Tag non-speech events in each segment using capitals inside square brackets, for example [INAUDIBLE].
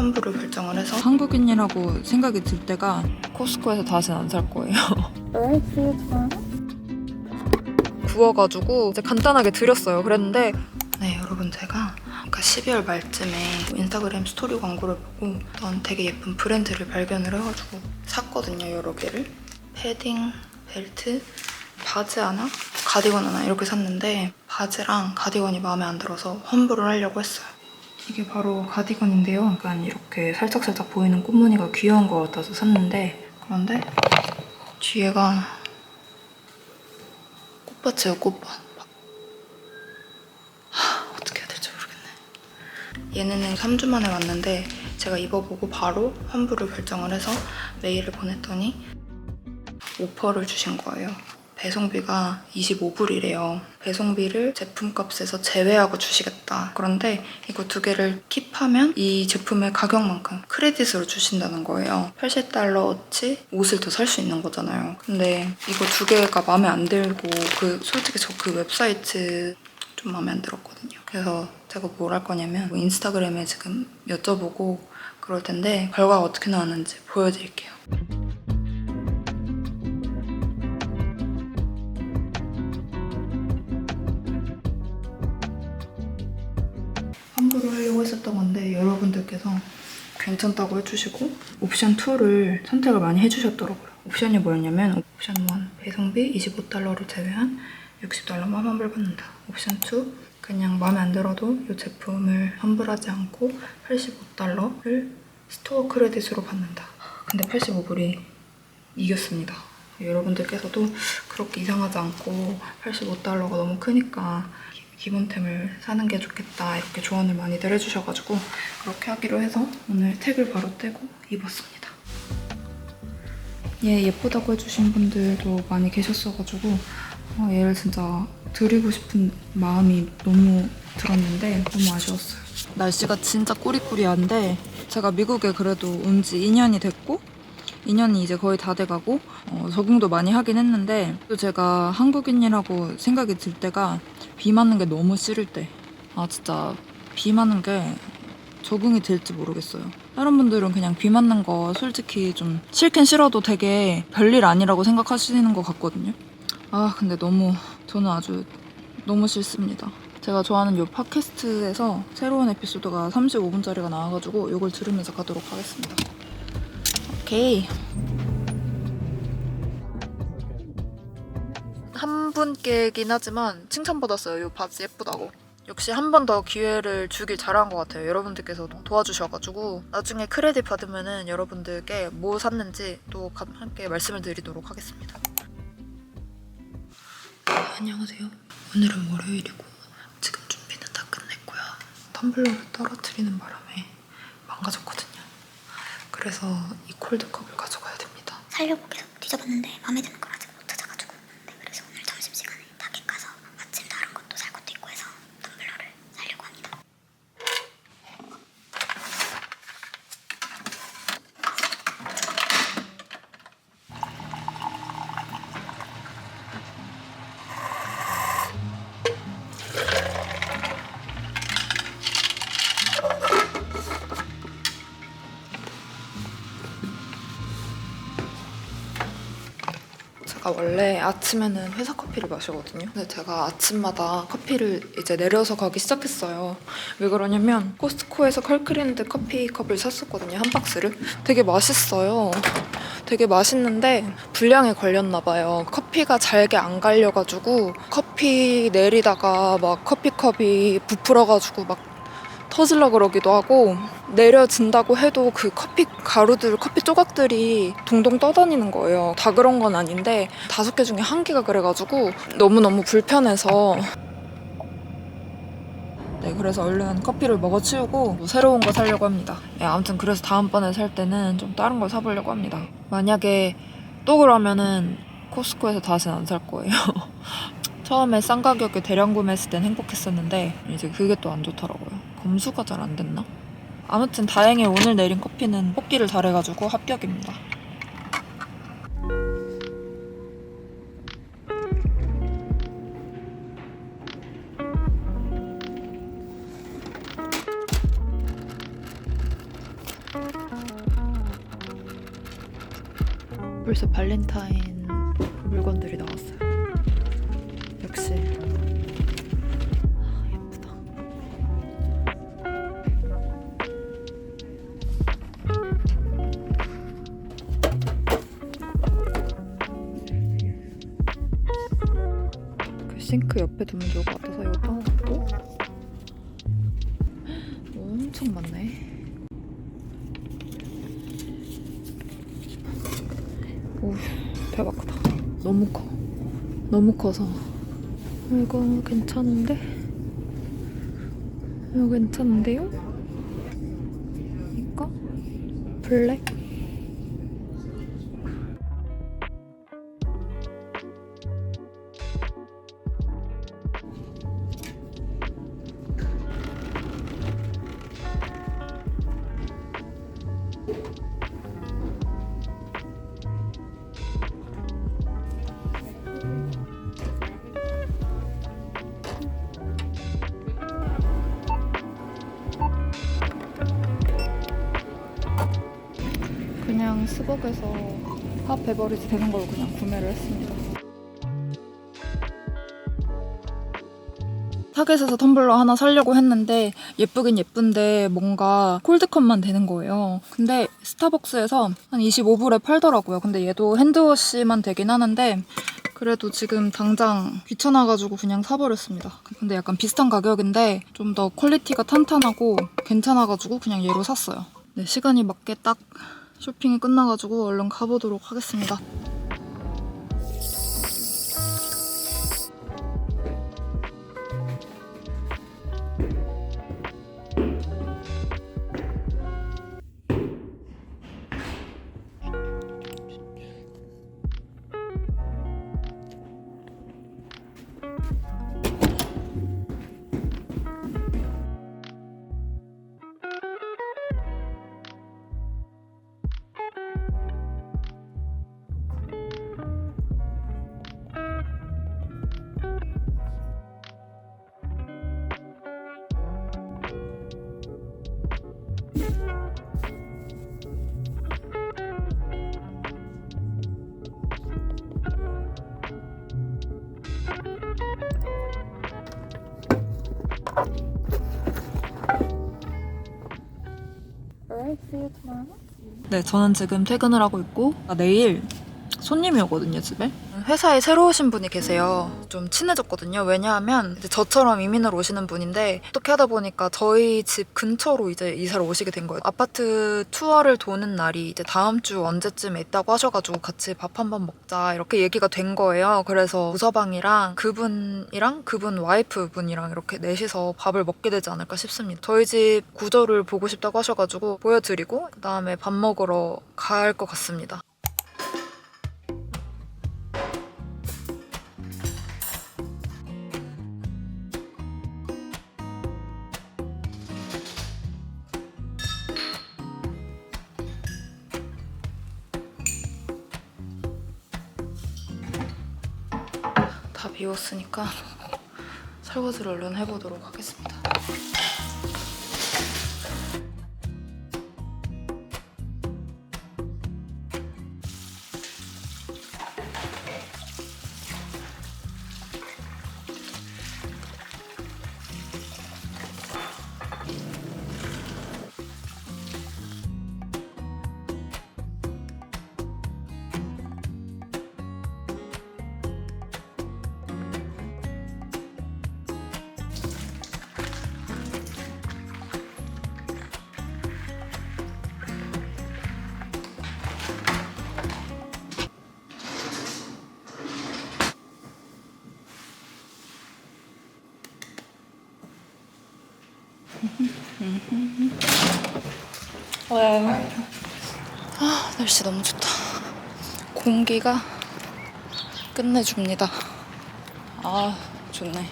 환불을 결정을 해서 한국인이라고 생각이 들 때가 코스코에서 다시는 안 살 거예요. 구워가지고 이제 간단하게 드렸어요. 그랬는데 네 여러분 제가 아까 12월 말쯤에 인스타그램 스토리 광고를 보고 어떤 되게 예쁜 브랜드를 발견을 해가지고 샀거든요 여러 개를 패딩, 벨트, 바지 하나, 가디건 하나 이렇게 샀는데 바지랑 가디건이 마음에 안 들어서 환불을 하려고 했어요 이게 바로 가디건인데요 약간 이렇게 살짝살짝 보이는 꽃무늬가 귀여운 것 같아서 샀는데 그런데 뒤에가 꽃밭이에요 꽃밭 어떻게 해야 될지 모르겠네. 얘네는 3주 만에 왔는데 제가 입어보고 바로 환불을 결정을 해서 메일을 보냈더니 오퍼를 주신 거예요. 배송비가 25불이래요. 배송비를 제품값에서 제외하고 주시겠다. 그런데 이거 두 개를 킵하면 이 제품의 가격만큼 크레딧으로 주신다는 거예요. 80달러어치 옷을 더 살 수 있는 거잖아요. 근데 이거 두 개가 마음에 안 들고 그 솔직히 저 그 웹사이트 좀 마음에 안 들었거든요. 그래서 제가 뭘 할 거냐면 뭐 인스타그램에 지금 여쭤보고 그럴 텐데 결과가 어떻게 나왔는지 보여드릴게요. 환불을 하려고 했었던 건데 여러분들께서 괜찮다고 해주시고 옵션 2를 선택을 많이 해주셨더라고요. 옵션이 뭐였냐면 옵션 1 배송비 25달러를 제외한 60달러만 환불받는다. 옵션 2 그냥 마음에 안 들어도 이 제품을 환불하지 않고 85달러를 스토어 크레딧으로 받는다. 근데 85불이 이겼습니다. 여러분들께서도 그렇게 이상하지 않고 85달러가 너무 크니까 기- 기본템을 사는 게 좋겠다 이렇게 조언을 많이들 해주셔가지고 그렇게 하기로 해서 오늘 택을 바로 떼고 입었습니다. 얘 예쁘다고 해주신 분들도 많이 계셨어가지고 어, 얘를 진짜 드리고 싶은 마음이 너무 들었는데 너무 아쉬웠어요. 날씨가 진짜 꾸리꾸리한데 제가 미국에 그래도 온 지 2년이 됐고 2년이 이제 거의 다 돼가고 어, 적응도 많이 하긴 했는데 또 제가 한국인이라고 생각이 들 때가 비 맞는 게 너무 싫을 때 아 진짜 비 맞는 게 적응이 될지 모르겠어요. 다른 분들은 그냥 비 맞는 거 솔직히 좀 싫긴 싫어도 되게 별일 아니라고 생각하시는 것 같거든요. 아 근데 너무 저는 아주 너무 싫습니다. 제가 좋아하는 요 팟캐스트에서 새로운 에피소드가 35분짜리가 나와가지고 이걸 들으면서 가도록 하겠습니다. 오케이. 한 분께긴 하지만 칭찬받았어요. 이 바지 예쁘다고. 역시 한 번 더 기회를 주길 잘한 것 같아요. 여러분들께서 도와주셔가지고 나중에 크레딧 받으면은 여러분들께 뭐 샀는지 또 가- 함께 말씀을 드리도록 하겠습니다. 안녕하세요. 오늘은 월요일이고 지금 준비는 다 끝냈고요. 텀블러를 떨어뜨리는 바람에 망가졌거든요. 그래서 이 콜드컵을 가져가야 됩니다. 계속 뒤져봤는데 마음에 드는 걸 제가 원래 아침에는 회사 커피를 마시거든요. 근데 제가 아침마다 커피를 이제 내려서 가기 시작했어요. 왜 그러냐면 코스트코에서 컬크랜드 커피 컵을 샀었거든요. 한 박스를. 되게 맛있어요. 되게 맛있는데 불량에 걸렸나 봐요. 커피가 잘게 안 갈려가지고 커피 내리다가 막 커피컵이 부풀어가지고 막 터질라 그러기도 하고 내려진다고 해도 그 커피 가루들, 커피 조각들이 동동 떠다니는 거예요. 다 그런 건 아닌데 다섯 개 중에 한 개가 그래가지고 너무너무 불편해서 네, 그래서 얼른 커피를 먹어치우고 뭐 새로운 거 사려고 합니다. 네, 아무튼 그래서 다음번에 살 때는 좀 다른 걸 사보려고 합니다. 만약에 또 그러면은 코스코에서 다시는 안 살 거예요. [LAUGHS] 처음에 싼 가격에 대량 구매했을 땐 행복했었는데 이제 그게 또 안 좋더라고요. 검수가 잘 안 됐나? 아무튼 다행히 오늘 내린 커피는 뽑기를 잘해가지고 합격입니다. 벌써 발렌타인 물건들이 나왔어요. 옆에 두면 좋을 것 같아서 이것도 하나 고 엄청 많네. 오, 대박 크다. 너무 커. 너무 커서. 이거 괜찮은데? 이거 괜찮은데요? 이거? 블랙? 스벅에서 핫 베버리지 되는 걸로 그냥 구매를 했습니다. 타겟에서 텀블러 하나 사려고 했는데 예쁘긴 예쁜데 뭔가 콜드컵만 되는 거예요. 근데 스타벅스에서 한 25불에 팔더라고요. 근데 얘도 핸드워시만 되긴 하는데 그래도 지금 당장 귀찮아가지고 그냥 사버렸습니다. 근데 약간 비슷한 가격인데 좀 더 퀄리티가 탄탄하고 괜찮아가지고 그냥 얘로 샀어요. 네, 시간이 맞게 딱 쇼핑이 끝나가지고 얼른 가보도록 하겠습니다. 네, 저는 지금 퇴근을 하고 있고 아, 내일 손님이 오거든요, 집에. 회사에 새로 오신 분이 계세요. 좀 친해졌거든요. 왜냐하면 저처럼 이민을 오시는 분인데 어떻게 하다 보니까 저희 집 근처로 이제 이사를 오시게 된 거예요. 아파트 투어를 도는 날이 이제 다음 주 언제쯤에 있다고 하셔가지고 같이 밥 한번 먹자 이렇게 얘기가 된 거예요. 그래서 부서방이랑 그분이랑 그분 와이프 분이랑 이렇게 넷이서 밥을 먹게 되지 않을까 싶습니다. 저희 집 구조를 보고 싶다고 하셔가지고 보여드리고 그 다음에 밥 먹으러 갈 것 같습니다. 비웠으니까 [LAUGHS] 설거지를 얼른 해보도록 하겠습니다. 왜? 아, 날씨 너무 좋다. 공기가 끝내줍니다. 아, 좋네.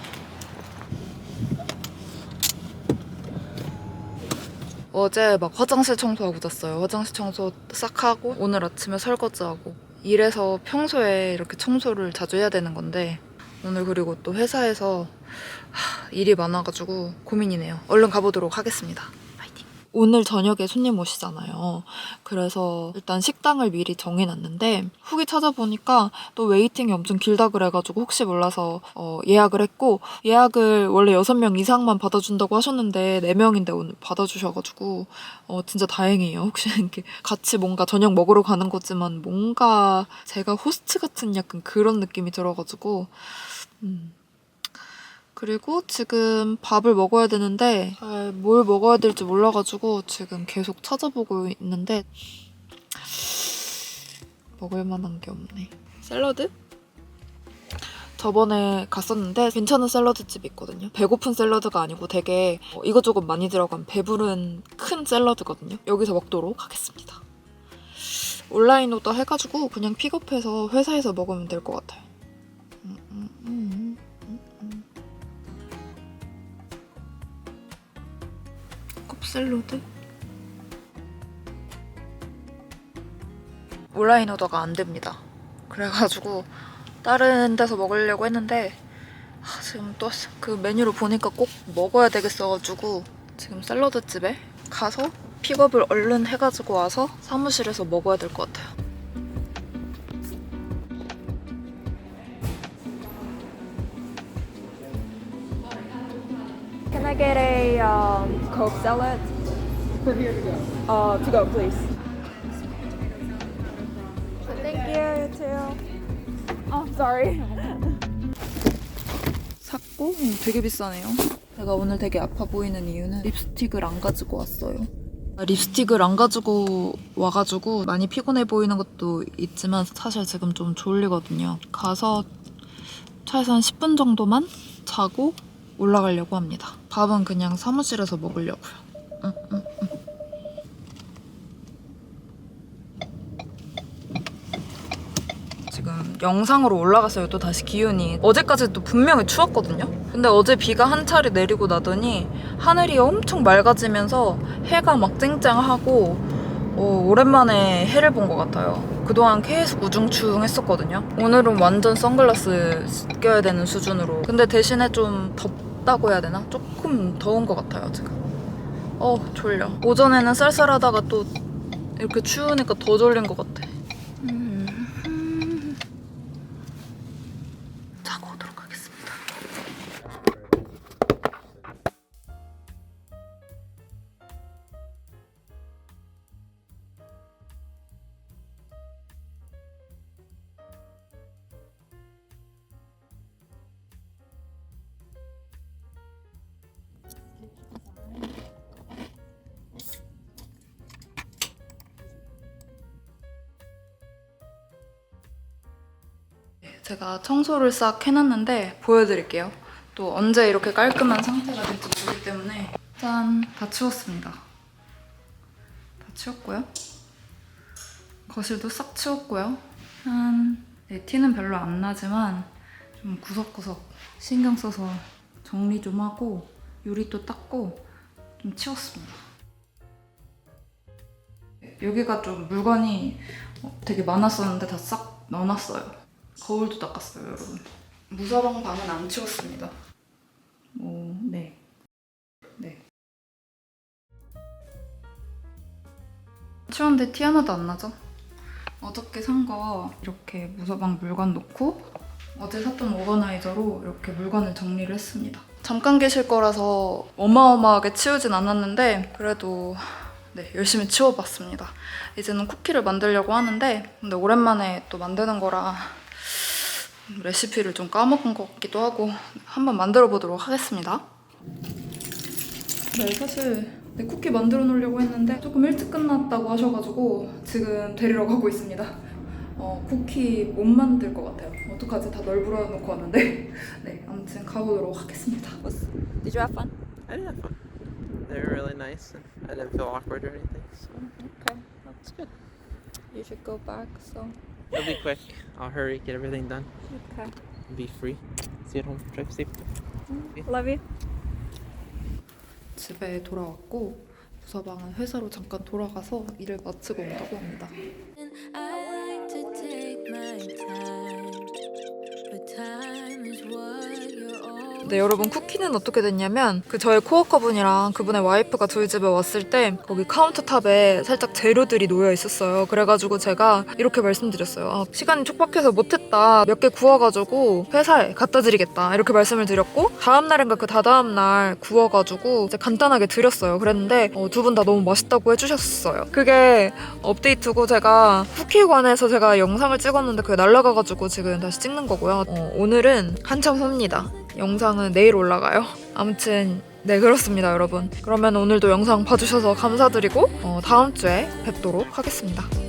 어제 막 화장실 청소하고 잤어요. 화장실 청소 싹 하고 오늘 아침에 설거지하고 이래서 평소에 이렇게 청소를 자주 해야 되는 건데 오늘 그리고 또 회사에서 하, 일이 많아가지고 고민이네요. 얼른 가보도록 하겠습니다. 오늘 저녁에 손님 오시잖아요. 그래서 일단 식당을 미리 정해놨는데 후기 찾아보니까 또 웨이팅이 엄청 길다 그래가지고 혹시 몰라서 어, 예약을 했고 예약을 원래 6명 이상만 받아준다고 하셨는데 4명인데 오늘 받아주셔가지고 어, 진짜 다행이에요. 혹시 [LAUGHS] 이렇게 같이 뭔가 저녁 먹으러 가는 거지만 뭔가 제가 호스트 같은 약간 그런 느낌이 들어가지고 음. 그리고 지금 밥을 먹어야 되는데 잘 뭘 먹어야 될지 몰라가지고 지금 계속 찾아보고 있는데 먹을 만한 게 없네. 샐러드? 저번에 갔었는데 괜찮은 샐러드 집이 있거든요. 배고픈 샐러드가 아니고 되게 어, 이것저것 많이 들어간 배부른 큰 샐러드거든요. 여기서 먹도록 하겠습니다. 온라인 오더 해가지고 그냥 픽업해서 회사에서 먹으면 될 것 같아요. 음, 음, 음, 음, 음. 샐러드? 온라인 오더가 안 됩니다. 그래가지고 다른 데서 먹으려고 했는데 아, 지금 또 그 메뉴를 보니까 꼭 먹어야 되겠어가지고 지금 샐러드 집에 가서 픽업을 얼른 해가지고 와서 사무실에서 먹어야 될 것 같아요. Can um, Coke salad? For here to go. Uh, to go, please. Thank you, you too. Oh, sorry. 샀고 음, 되게 비싸네요. 제가 오늘 되게 아파 보이는 이유는 립스틱을 안 가지고 왔어요. 아, 립스틱을 안 가지고 와가지고 많이 피곤해 보이는 것도 있지만 사실 지금 좀 졸리거든요. 가서 차에서 한 10분 정도만 자고 올라가려고 합니다. 밥은 그냥 사무실에서 먹으려고요. 응, 응, 응. 지금 영상으로 올라갔어요. 또 다시 기온이 어제까지도 분명히 추웠거든요. 근데 어제 비가 한 차례 내리고 나더니 하늘이 엄청 맑아지면서 해가 막 쨍쨍하고 어, 오랜만에 해를 본 것 같아요. 그동안 계속 우중충 했었거든요. 오늘은 완전 선글라스 껴야 되는 수준으로. 근데 대신에 좀 덥 다고 해야 되나? 조금 더운 것 같아요, 지금. 어, 졸려. 오전에는 쌀쌀하다가 또 이렇게 추우니까 더 졸린 것 같아. 제가 청소를 싹 해놨는데 보여드릴게요. 또 언제 이렇게 깔끔한 상태가 될지 모르기 때문에 짠! 다 치웠습니다. 다 치웠고요. 거실도 싹 치웠고요. 한 네, 티는 별로 안 나지만 좀 구석구석 신경 써서 정리 좀 하고 유리도 닦고 좀 치웠습니다. 여기가 좀 물건이 어, 되게 많았었는데 다 싹 넣어놨어요. 거울도 닦았어요, 여러분. 무서방 방은 안 치웠습니다. 오, 네. 네. 치웠는데 티 하나도 안 나죠? 어저께 산 거 이렇게 무서방 물건 놓고 어제 샀던 오거나이저로 이렇게 물건을 정리를 했습니다. 잠깐 계실 거라서 어마어마하게 치우진 않았는데 그래도 네, 열심히 치워봤습니다. 이제는 쿠키를 만들려고 하는데 근데 오랜만에 또 만드는 거라 레시피를 좀 까먹은 것 같기도 하고 한번 만들어 보도록 하겠습니다. 네, 사실 네, 쿠키 만들어 놓으려고 했는데 조금 일찍 끝났다고 하셔가지고 지금 데리러 가고 있습니다. 어, 쿠키 못 만들 것 같아요. 어떡하지? 다 널브러 놓고 왔는데. 네, 아무튼 가보도록 하겠습니다. Did you have fun? I did have fun. They were really nice, and I didn't feel awkward or anything. So Okay, that's good. you should go back. So It'll be quick. I'll hurry, get everything done, okay, be free. See you at home. Drive safe. love you. 집에 돌아왔고 부서방은 회사로 잠깐 돌아가서 일을 마치고 온다고 합니다. 네, 여러분 쿠키는 어떻게 됐냐면 그 저의 코워커분이랑 그분의 와이프가 저희 집에 왔을 때 거기 카운터탑에 살짝 재료들이 놓여 있었어요. 그래가지고 제가 이렇게 말씀드렸어요. 아, 시간이 촉박해서 못했다. 몇 개 구워가지고 회사에 갖다 드리겠다. 이렇게 말씀을 드렸고 다음 날인가 그 다다음 날 구워가지고 이제 간단하게 드렸어요. 그랬는데 두분 다 너무 맛있다고 해주셨어요. 그게 업데이트고 제가 쿠키관에서 제가 영상을 찍었는데 그게 날라가가지고 지금 다시 찍는 거고요. 어, 오늘은 한참 후입니다. 영상은 내일 올라가요. 아무튼 네 그렇습니다 여러분. 그러면 오늘도 영상 봐주셔서 감사드리고 어, 다음 주에 뵙도록 하겠습니다.